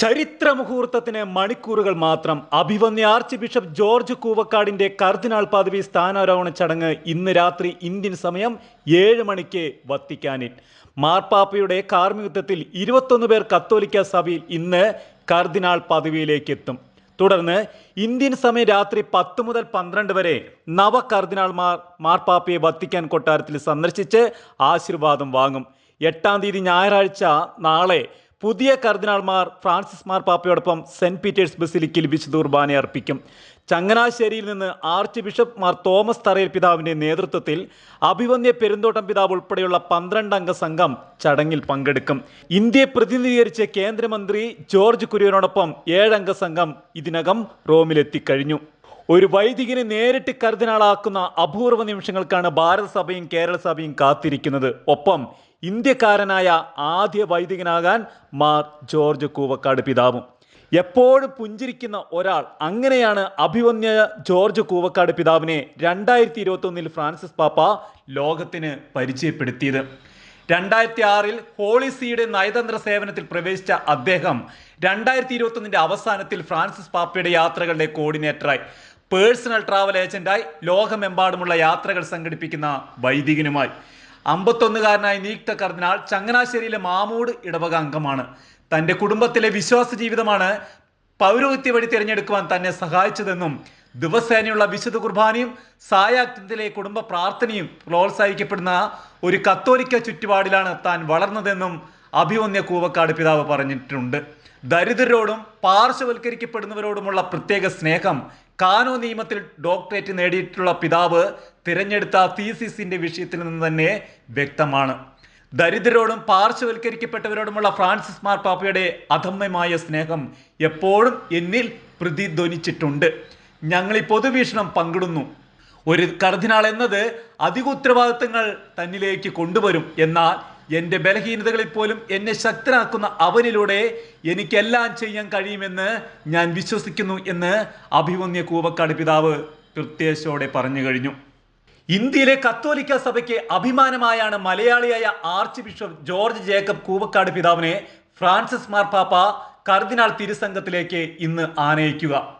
ചരിത്ര മുഹൂർത്തത്തിന് മണിക്കൂറുകൾ മാത്രം അഭിവന്യ ആർച്ച് ബിഷപ്പ് ജോർജ് കൂവക്കാടിന്റെ കർദിനാൾ പദവി സ്ഥാനാരോഹണ ചടങ്ങ് ഇന്ന് രാത്രി ഇന്ത്യൻ സമയം ഏഴ് മണിക്ക് വത്തിക്കാനിൽ. മാർപ്പാപ്പയുടെ കാർമ്മികത്വത്തിൽ ഇരുപത്തൊന്ന് പേർ കത്തോലിക്ക സഭയിൽ ഇന്ന് കർദിനാൾ പദവിയിലേക്ക് എത്തും തുടർന്ന് ഇന്ത്യൻ സമയം രാത്രി പത്ത് മുതൽ പന്ത്രണ്ട് വരെ നവ കർദിനാൾമാർ മാർപ്പാപ്പയെ വത്തിക്കാൻ കൊട്ടാരത്തിൽ സന്ദർശിച്ച് ആശീർവാദം വാങ്ങും. എട്ടാം തീയതി ഞായറാഴ്ച നാളെ പുതിയ കർദിനാൾമാർ ഫ്രാൻസിസ് മാർ മാർപ്പാപ്പയോടൊപ്പം സെന്റ് പീറ്റേഴ്സ് ബസിലിക്കിൽ വിശുദ്ധ കുർബാന അർപ്പിക്കും. ചങ്ങനാശ്ശേരിയിൽ നിന്ന് ആർച്ച് ബിഷപ്പ് മാർ തോമസ് തറയിൽ പിതാവിന്റെ നേതൃത്വത്തിൽ അഭിവന്യ പെരുന്തോട്ടം പിതാവ് ഉൾപ്പെടെയുള്ള പന്ത്രണ്ടംഗ സംഘം ചടങ്ങിൽ പങ്കെടുക്കും. ഇന്ത്യയെ പ്രതിനിധീകരിച്ച് കേന്ദ്രമന്ത്രി ജോർജ് കുര്യനോടൊപ്പം ഏഴംഗ സംഘം ഇതിനകം റോമിലെത്തിക്കഴിഞ്ഞു. ഒരു വൈദികനെ നേരിട്ട് കർദിനാളാക്കുന്ന അപൂർവ നിമിഷങ്ങൾക്കാണ് ഭാരതസഭയും കേരള സഭയും കാത്തിരിക്കുന്നത്. ഒപ്പം ഇന്ത്യക്കാരനായ ആദ്യ വൈദികനാകാൻ മാർ ജോർജ് കൂവക്കാട് പിതാവും. എപ്പോഴും പുഞ്ചിരിക്കുന്ന ഒരാൾ അങ്ങനെയാണ് അഭിവന്യ ജോർജ് കൂവക്കാട് പിതാവിനെ രണ്ടായിരത്തി ഇരുപത്തൊന്നിൽ ഫ്രാൻസിസ് പാപ്പ ലോകത്തിന് പരിചയപ്പെടുത്തിയത്. രണ്ടായിരത്തി ആറിൽ ഹോളിസിയുടെ നയതന്ത്ര സേവനത്തിൽ പ്രവേശിച്ച അദ്ദേഹം രണ്ടായിരത്തി ഇരുപത്തൊന്നിന്റെ അവസാനത്തിൽ ഫ്രാൻസിസ് പാപ്പയുടെ യാത്രകളുടെ കോർഡിനേറ്ററായി പേഴ്സണൽ ട്രാവൽ ഏജന്റായി ലോകമെമ്പാടുമുള്ള യാത്രകൾ സംഘടിപ്പിക്കുന്ന വൈദികനുമായി. അമ്പത്തൊന്നുകാരനായ നിയുക്ത കർദിനാൾ ചങ്ങനാശ്ശേരിയിലെ മാമൂട് ഇടവക അംഗമാണ്. തന്റെ കുടുംബത്തിലെ വിശ്വാസ ജീവിതമാണ് പൗരോഹിത്യ വഴി തിരഞ്ഞെടുക്കുവാൻ തന്നെ സഹായിച്ചതെന്നും ദിവസേനയുള്ള വിശുദ്ധ കുർബാനയും സായാക്തിലെ കുടുംബ പ്രാർത്ഥനയും പ്രോത്സാഹിക്കപ്പെടുന്ന ഒരു കത്തോലിക്ക ചുറ്റുപാടിലാണ് താൻ വളർന്നതെന്നും അഭിവന്യ കൂവക്കാട് പിതാവ് പറഞ്ഞിട്ടുണ്ട്. ദരിദ്രരോടും പാർശ്വവൽക്കരിക്കപ്പെടുന്നവരോടുമുള്ള പ്രത്യേക സ്നേഹം കാനോ നിയമത്തിൽ ഡോക്ടറേറ്റ് നേടിയിട്ടുള്ള പിതാവ് തിരഞ്ഞെടുത്ത തീസിസിന്റെ വിഷയത്തിൽ നിന്ന് തന്നെ വ്യക്തമാണ്. ദരിദ്രരോടും പാർശ്വവൽക്കരിക്കപ്പെട്ടവരോടുമുള്ള ഫ്രാൻസിസ് മാർപ്പാപ്പയുടെ അധമ്യമായ സ്നേഹം എപ്പോഴും എന്നിൽ പ്രതിധ്വനിച്ചിട്ടുണ്ട്. ഞങ്ങൾ ഈ പൊതുവീക്ഷണം പങ്കിടുന്നു. ഒരു കർദിനാൾ എന്നത് അധിക ഉത്തരവാദിത്തങ്ങൾ തന്നിലേക്ക് കൊണ്ടുവരും എന്നാൽ എന്റെ ബലഹീനതകളിൽ പോലും എന്നെ ശക്തനാക്കുന്ന അവനിലൂടെ എനിക്കെല്ലാം ചെയ്യാൻ കഴിയുമെന്ന് ഞാൻ വിശ്വസിക്കുന്നു എന്ന് അഭിമന്യ കൂവക്കാട് പിതാവ് കൃത്യശോടെ പറഞ്ഞു കഴിഞ്ഞു. ഇന്ത്യയിലെ കത്തോലിക്ക സഭയ്ക്ക് അഭിമാനമായാണ് മലയാളിയായ archbishop George Jacob Koovakad പിതാവിനെ ഫ്രാൻസിസ് മാർപ്പാപ്പ കർദിനാൾ തിരുസംഘത്തിലേക്ക് ഇന്ന് ആനയിക്കുക.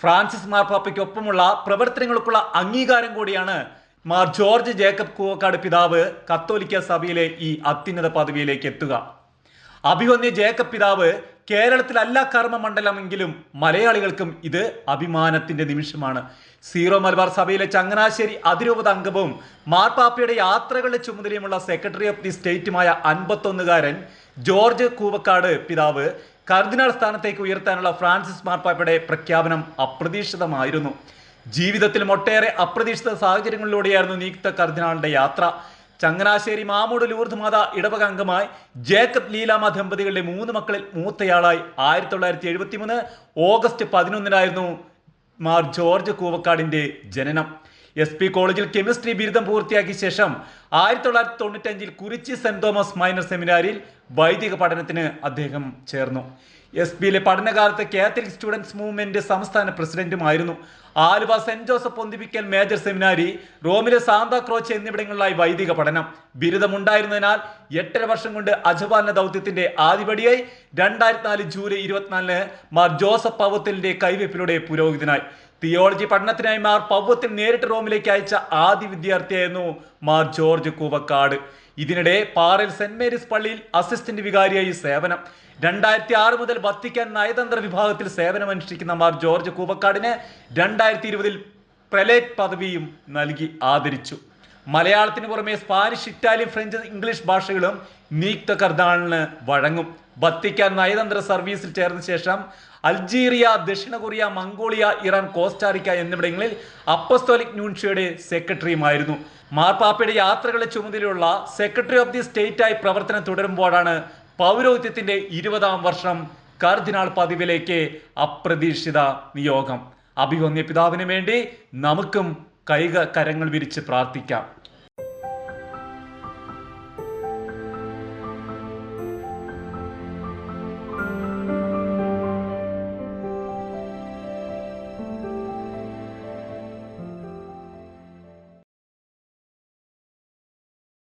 ഫ്രാൻസിസ് മാർപ്പാപ്പയ്ക്കൊപ്പമുള്ള പ്രവർത്തനങ്ങൾക്കുള്ള അംഗീകാരം കൂടിയാണ് മാർ ജോർജ് ജേക്കബ് കൂവക്കാട് പിതാവ് കത്തോലിക്ക സഭയിലെ ഈ അത്യുന്നത പദവിയിലേക്ക് എത്തുക. അഭിവന്യ ജേക്കബ് പിതാവ് കേരളത്തിലല്ല കർമ്മമണ്ഡലമെങ്കിലും മലയാളികൾക്കും ഇത് അഭിമാനത്തിന്റെ നിമിഷമാണ്. സീറോ മലബാർ സഭയിലെ ചങ്ങനാശ്ശേരി അതിരൂപത അംഗവും മാർപ്പാപ്പയുടെ യാത്രകളുടെ ചുമതലയുമുള്ള സെക്രട്ടറി ഓഫ് ദി സ്റ്റേറ്റുമായ അൻപത്തൊന്നുകാരൻ ജോർജ് കൂവക്കാട് പിതാവ് കർദിനാൾ സ്ഥാനത്തേക്ക് ഉയർത്താനുള്ള ഫ്രാൻസിസ് മാർപ്പാപ്പയുടെ പ്രഖ്യാപനം അപ്രതീക്ഷിതമായിരുന്നു. ജീവിതത്തിൽ ഒട്ടേറെ അപ്രതീക്ഷിത സാഹചര്യങ്ങളിലൂടെയായിരുന്നു നിയുക്ത കർദിനാളിന്റെ യാത്ര. ചങ്ങനാശ്ശേരി മാമൂട് ലൂർദ് മാത ഇടവക അംഗമായി ജേക്കബ് ലീലാമ ദമ്പതികളുടെ മൂന്ന് മക്കളിൽ മൂത്തയാളായി ആയിരത്തി തൊള്ളായിരത്തി എഴുപത്തി മൂന്ന് ഓഗസ്റ്റ് പതിനൊന്നിനായിരുന്നു മാർ ജോർജ് കൂവക്കാടിന്റെ ജനനം. എസ് പി കോളേജിൽ കെമിസ്ട്രി ബിരുദം പൂർത്തിയാക്കിയ ശേഷം ആയിരത്തി തൊള്ളായിരത്തി തൊണ്ണൂറ്റഞ്ചിൽ കുറിച്ചി സെന്റ് തോമസ് മൈനർ സെമിനാരിൽ വൈദിക പഠനത്തിന് അദ്ദേഹം ചേർന്നു. എസ് ബിയിലെ പഠനകാലത്ത് കാത്തലിക് സ്റ്റുഡൻസ് മൂവ്മെന്റ് സംസ്ഥാന പ്രസിഡന്റുമായിരുന്നു. Aluva Saint Joseph pontifical major seminary റോമിലെ സാന്താ ക്രോച്ച് എന്നിവിടങ്ങളിലായി വൈദിക പഠനം. ബിരുദമുണ്ടായിരുന്നതിനാൽ എട്ടര വർഷം കൊണ്ട് അജപാലന ദൗത്യത്തിന്റെ ആദ്യപടിയായി രണ്ടായിരത്തി നാല് ജൂലൈ ഇരുപത്തിനാലിന് മാർ ജോസഫ് പവത്തലിന്റെ കൈവയ്പിലൂടെ പുരോഹിതനായി. തിയോളജി പഠനത്തിനായി മാർ പവ്വത്തിൽ നേരിട്ട് റോമിലേക്ക് അയച്ച ആദ്യ വിദ്യാർത്ഥിയായിരുന്നു മാർ ജോർജ് കൂവക്കാട്. ഇതിനിടെ പാറയിൽ സെന്റ് മേരീസ് പള്ളിയിൽ അസിസ്റ്റന്റ് വികാരിയായി സേവനം. രണ്ടായിരത്തി ആറ് മുതൽ വത്തിക്കാൻ നയതന്ത്ര വിഭാഗത്തിൽ സേവനമനുഷ്ഠിക്കുന്ന മാർ ജോർജ് കൂവക്കാടിന് രണ്ടായിരത്തി ഇരുപതിൽ പ്രലേറ്റ് പദവിയും നൽകി ആദരിച്ചു. മലയാളത്തിന് പുറമെ സ്പാനിഷ് ഇറ്റാലിയൻ ഫ്രഞ്ച് ഇംഗ്ലീഷ് ഭാഷകളും നീക്ത കർദാളിന് വഴങ്ങും. വത്തിക്കാൻ നയതന്ത്ര സർവീസിൽ ചേർന്ന ശേഷം അൾജീറിയ ദക്ഷിണ Korea Mongolia Iran Costa Rica എന്നിവിടങ്ങളിൽ അപ്പസ്തോലിക് ന്യൂൻഷ്യയുടെ സെക്രട്ടറിയുമായിരുന്നു. മാർപ്പാപ്പയുടെ യാത്രകളെ ചുമതലയുള്ള സെക്രട്ടറി ഓഫ് ദി സ്റ്റേറ്റായി പ്രവർത്തനം തുടരുമ്പോഴാണ് പൗരോഹിത്യത്തിന്റെ ഇരുപതാം വർഷം കർദിനാൾ പതിവിലേക്ക് അപ്രതീക്ഷിത നിയോഗം. അഭിവന്യ പിതാവിന് വേണ്ടി നമുക്കും കൈക കരങ്ങൾ വിരിച്ച് പ്രാർത്ഥിക്കാം.